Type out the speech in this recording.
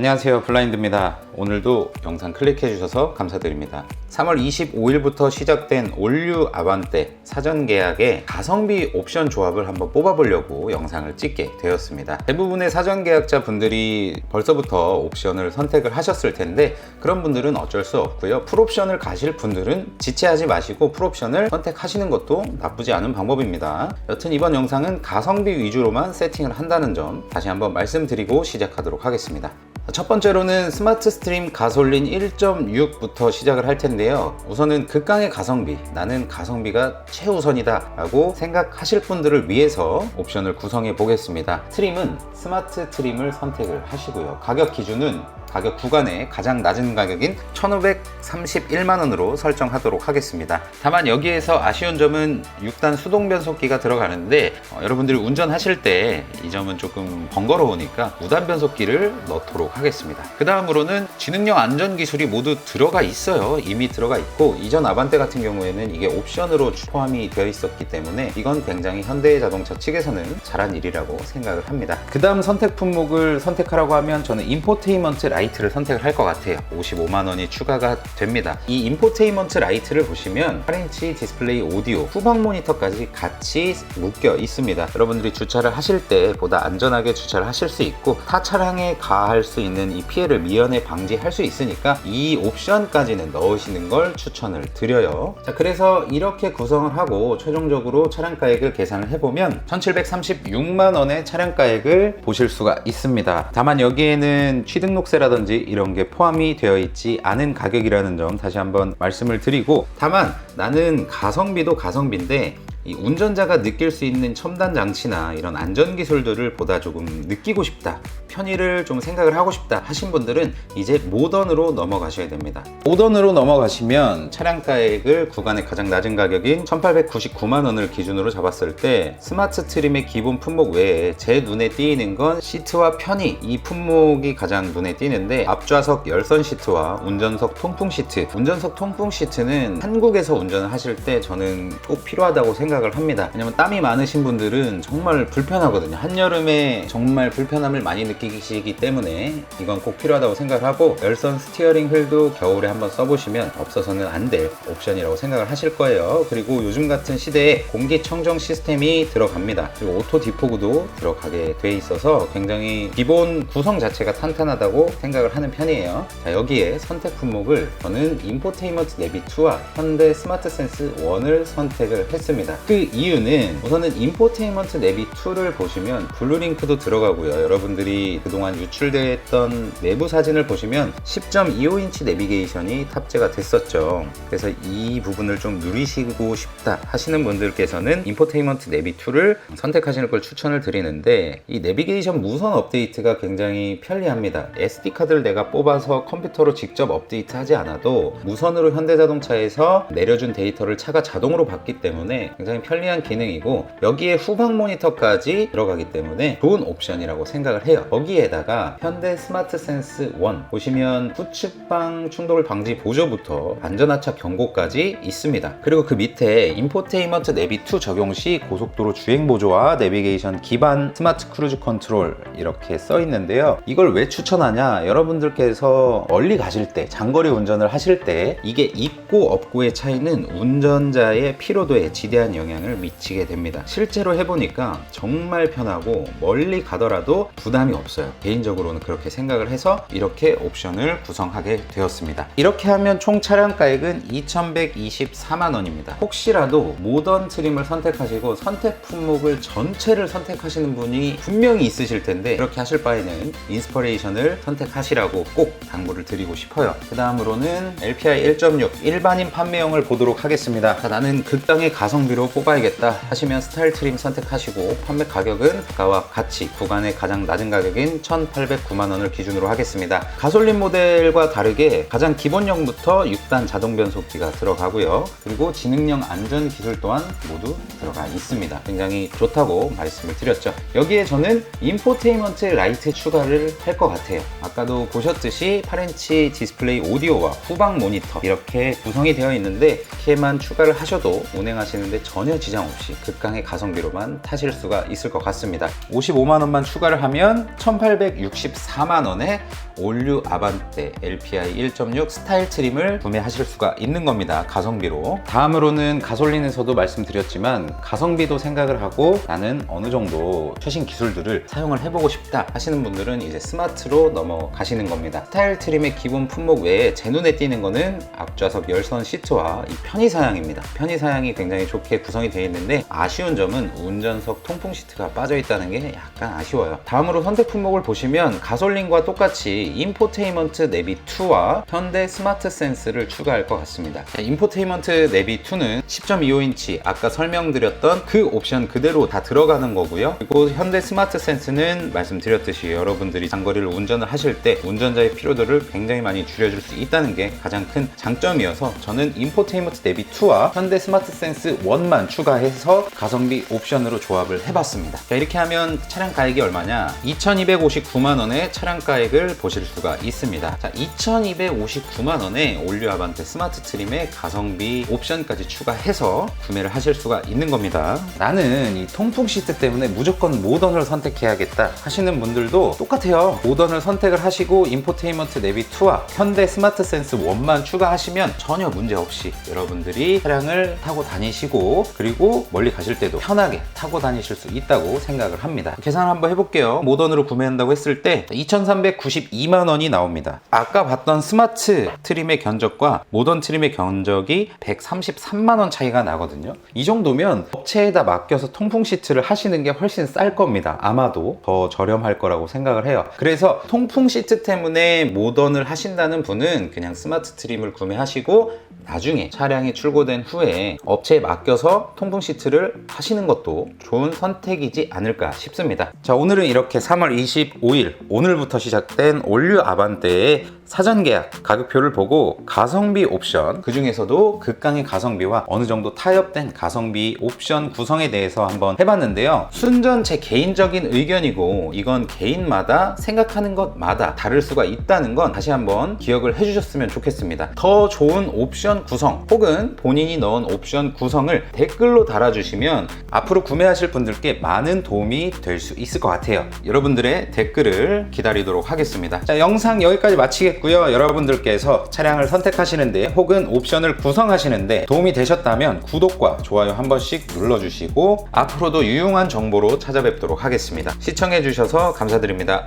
안녕하세요. 블라인드입니다 오늘도 영상 클릭해 주셔서 감사드립니다. 3월 25일부터 시작된 올류 아반떼 사전 계약에 가성비 옵션 조합을 한번 뽑아보려고 영상을 찍게 되었습니다. 대부분의 사전 계약자 분들이 벌써부터 옵션을 선택을 하셨을 텐데 그런 분들은 어쩔 수 없고요. 풀옵션을 가실 분들은 지체하지 마시고 풀옵션을 선택하시는 것도 나쁘지 않은 방법입니다. 여튼 이번 영상은 가성비 위주로만 세팅을 한다는 점 다시 한번 말씀드리고 시작하도록 하겠습니다. 첫 번째로는 스마트 스트림 가솔린 1.6부터 시작을 할 텐데요. 우선은 극강의 가성비, 나는 가성비가 최우선이다 라고 생각하실 분들을 위해서 옵션을 구성해 보겠습니다. 트림은 스마트 트림을 선택을 하시고요. 가격 기준은 가격 구간의 가장 낮은 가격인 1531만원으로 설정하도록 하겠습니다. 다만 여기에서 아쉬운 점은 6단 수동 변속기가 들어가는데 어, 여러분들이 운전하실 때 이 점은 조금 번거로우니까 무단 변속기를 넣도록 하겠습니다. 그 다음으로는 지능형 안전 기술이 모두 들어가 있어요. 이미 들어가 있고 이전 아반떼 같은 경우에는 이게 옵션으로 포함이 되어 있었기 때문에 이건 굉장히 현대 자동차 측에서는 잘한 일이라고 생각을 합니다. 그 다음 선택 품목을 선택하라고 하면 저는 인포테인먼트 라이 트를 선택을 할 것 같아요. 55만 원이 추가가 됩니다. 이 인포테인먼트 라이트를 보시면 8인치 디스플레이 오디오, 후방 모니터까지 같이 묶여 있습니다. 여러분들이 주차를 하실 때 보다 안전하게 주차를 하실 수 있고 타 차량에 가할 수 있는 이 피해를 미연에 방지할 수 있으니까 이 옵션까지는 넣으시는 걸 추천을 드려요. 자, 그래서 이렇게 구성을 하고 최종적으로 차량 가액을 계산을 해보면 1736만 원의 차량 가액을 보실 수가 있습니다. 다만 여기에는 취등록세라 든지 이런 게 포함이 되어 있지 않은 가격이라는 점 다시 한번 말씀을 드리고 다만 나는 가성비도 가성비인데 이 운전자가 느낄 수 있는 첨단 장치나 이런 안전 기술들을 보다 조금 느끼고 싶다. 편의를 좀 생각을 하고 싶다 하신 분들은 이제 모던으로 넘어가셔야 됩니다. 모던으로 넘어가시면 차량 가액을 구간의 가장 낮은 가격인 1899만 원을 기준으로 잡았을 때 스마트 트림의 기본 품목 외에 제 눈에 띄는 건 시트와 편의 이 품목이 가장 눈에 띄는데 앞좌석 열선 시트와 운전석 통풍 시트 운전석 통풍 시트는 한국에서 운전을 하실 때 저는 꼭 필요하다고 생각 을 합니다. 왜냐면 땀이 많으신 분들은 정말 불편하거든요. 한여름에 정말 불편함을 많이 느끼시기 때문에 이건 꼭 필요하다고 생각을 하고 열선 스티어링 휠도 겨울에 한번 써보시면 없어서는 안 될 옵션이라고 생각을 하실 거예요. 그리고 요즘 같은 시대에 공기청정 시스템이 들어갑니다. 그리고 오토 디포그도 들어가게 돼 있어서 굉장히 기본 구성 자체가 탄탄하다고 생각을 하는 편이에요. 자, 여기에 선택 품목을 저는 인포테인먼트 내비 2와 현대 스마트 센스 1을 선택을 했습니다. 그 이유는 우선은 인포테인먼트 내비 2를 보시면 블루링크도 들어가고요. 여러분들이 그동안 유출됐던 내부 사진을 보시면 10.25인치 내비게이션이 탑재가 됐었죠. 그래서 이 부분을 좀 누리시고 싶다 하시는 분들께서는 인포테인먼트 내비 2를 선택하시는 걸 추천을 드리는데 이 내비게이션 무선 업데이트가 굉장히 편리합니다. SD 카드를 내가 뽑아서 컴퓨터로 직접 업데이트 하지 않아도 무선으로 현대자동차에서 내려준 데이터를 차가 자동으로 받기 때문에 굉장히 편리한 기능이고 여기에 후방 모니터까지 들어가기 때문에 좋은 옵션이라고 생각을 해요. 거기에다가 현대 스마트 센스 1 보시면 후측방 충돌 방지 보조부터 안전하차 경고까지 있습니다. 그리고 그 밑에 인포테인먼트 내비 2 적용 시 고속도로 주행 보조와 내비게이션 기반 스마트 크루즈 컨트롤 이렇게 써 있는데요. 이걸 왜 추천하냐? 여러분들께서 멀리 가실 때 장거리 운전을 하실 때 이게 있고 없고의 차이는 운전자의 피로도에 지대한 영향을 미치게 됩니다. 실제로 해보니까 정말 편하고 멀리 가더라도 부담이 없어요. 개인적으로는 그렇게 생각을 해서 이렇게 옵션을 구성하게 되었습니다. 이렇게 하면 총 차량 가액은 2,124만 원입니다. 혹시라도 모던 트림을 선택하시고 선택 품목을 전체를 선택하시는 분이 분명히 있으실 텐데 그렇게 하실 바에는 인스퍼레이션을 선택하시라고 꼭 당부를 드리고 싶어요. 그 다음으로는 LPI 1.6 일반인 판매형을 보도록 하겠습니다. 자, 나는 극강의 가성비로 뽑아야겠다 하시면 스타일 트림 선택하시고 판매 가격은 아까와 같이 구간의 가장 낮은 가격인 1,809만 원을 기준으로 하겠습니다. 가솔린 모델과 다르게 가장 기본형부터 6단 자동 변속기가 들어가고요. 그리고 지능형 안전 기술 또한 모두 들어가 있습니다. 굉장히 좋다고 말씀을 드렸죠. 여기에 저는 인포테인먼트 라이트 추가를 할 것 같아요. 아까도 보셨듯이 8인치 디스플레이 오디오와 후방 모니터 이렇게 구성이 되어 있는데 이렇게만 추가를 하셔도 운행하시는데 전혀 지장 없이 극강의 가성비로만 타실 수가 있을 것 같습니다. 55만 원만 추가를 하면 1,864만 원에 올류 아반떼 LPI 1.6 스타일 트림을 구매하실 수가 있는 겁니다. 가성비로. 다음으로는 가솔린에서도 말씀드렸지만 가성비도 생각을 하고 나는 어느 정도 최신 기술들을 사용을 해보고 싶다 하시는 분들은 이제 스마트로 넘어가시는 겁니다. 스타일 트림의 기본 품목 외에 제 눈에 띄는 거는 앞좌석 열선 시트와 이 편의 사양입니다. 편의 사양이 굉장히 좋게 구성이 되어 있는데 아쉬운 점은 운전석 통풍 시트가 빠져 있다는 게 약간 아쉬워요. 다음으로 선택 품목을 보시면 가솔린과 똑같이 인포테인먼트 내비 2와 현대 스마트 센스를 추가할 것 같습니다. 인포테인먼트 내비 2는 10.25인치 아까 설명드렸던 그 옵션 그대로 다 들어가는 거고요. 그리고 현대 스마트 센스는 말씀드렸듯이 여러분들이 장거리를 운전을 하실 때 운전자의 피로도를 굉장히 많이 줄여줄 수 있다는 게 가장 큰 장점이어서 저는 인포테인먼트 내비 2와 현대 스마트 센스 1만 추가해서 가성비 옵션으로 조합을 해봤습니다. 자, 이렇게 하면 차량 가액이 얼마냐? 2,259만 원의 차량 가액을 보실 수가 있습니다. 자, 2,259만 원에 올류 아반떼 스마트 트림의 가성비 옵션까지 추가해서 구매를 하실 수가 있는 겁니다. 나는 이 통풍 시트 때문에 무조건 모던을 선택해야겠다 하시는 분들도 똑같아요. 모던을 선택을 하시고 인포테인먼트 내비 2와 현대 스마트 센스 1만 추가하시면 전혀 문제 없이 여러분 들이 차량을 타고 다니시고 그리고 멀리 가실 때도 편하게 타고 다니실 수 있다고 생각을 합니다. 계산 한번 해볼게요. 모던으로 구매한다고 했을 때 2,392만 원이 나옵니다. 아까 봤던 스마트 트림의 견적과 모던 트림의 견적이 133만 원 차이가 나거든요. 이 정도면 업체에다 맡겨서 통풍 시트를 하시는 게 훨씬 쌀 겁니다. 아마도 더 저렴할 거라고 생각을 해요. 그래서 통풍 시트 때문에 모던을 하신다는 분은 그냥 스마트 트림을 구매하시고 나중에 차량 이 출고된 후에 업체에 맡겨서 통풍 시트를 하시는 것도 좋은 선택이지 않을까 싶습니다. 자, 오늘은 이렇게 3월 25일 오늘부터 시작된 올류 아반떼의 사전 계약 가격표를 보고 가성비 옵션 그 중에서도 극강의 가성비와 어느 정도 타협된 가성비 옵션 구성에 대해서 한번 해봤는데요. 순전 제 개인적인 의견이고 이건 개인마다 생각하는 것마다 다를 수가 있다는 건 다시 한번 기억을 해주셨으면 좋겠습니다. 더 좋은 옵션 구성 혹은 본인이 넣은 옵션 구성을 댓글로 달아주시면 앞으로 구매하실 분들께 많은 도움이 될 수 있을 것 같아요. 여러분들의 댓글을 기다리도록 하겠습니다. 자, 영상 여기까지 마치겠고요. 여러분들께서 차량을 선택하시는데 혹은 옵션을 구성하시는데 도움이 되셨다면 구독과 좋아요 한 번씩 눌러주시고 앞으로도 유용한 정보로 찾아뵙도록 하겠습니다. 시청해주셔서 감사드립니다.